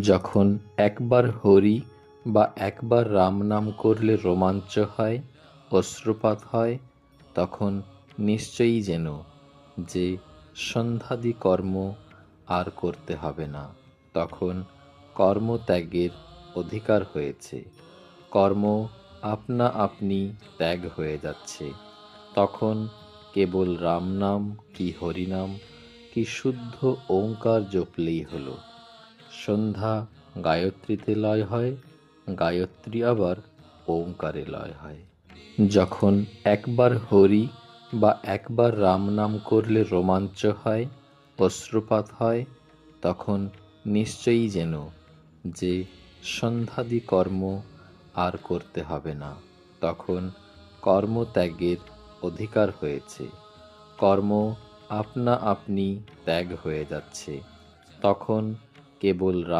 যখন একবার হরি বা একবার রাম নাম করলে রোমাঞ্চ হয়, অশ্রুপাত হয়, তখন নিশ্চয়ই যেন যে সন্ধ্যাদি কর্ম আর করতে হবে না। তখন কর্মত্যাগের অধিকার হয়েছে। কর্ম আপনা আপনি ত্যাগ হয়ে যাচ্ছে। তখন কেবল রাম নাম কি হরিনাম কি শুদ্ধ ওঙ্কার জপলেই হলো। সন্ধ্যা গায়ত্রীতে লয় হয়, গায়ত্রী আবার ওঙ্কারে লয় হয়। যখন একবার হরি বা একবার রাম নাম করলে রোমাঞ্চ হয়, অশ্রুপাত হয়, তখন নিশ্চয়ই যেন যে সন্ধ্যাদি কর্ম আর করতে হবে না, তখন কর্মত্যাগের অধিকার হয়েছে। কর্ম আপনা আপনি ত্যাগ হয়ে যাচ্ছে, তখন কেবল রাম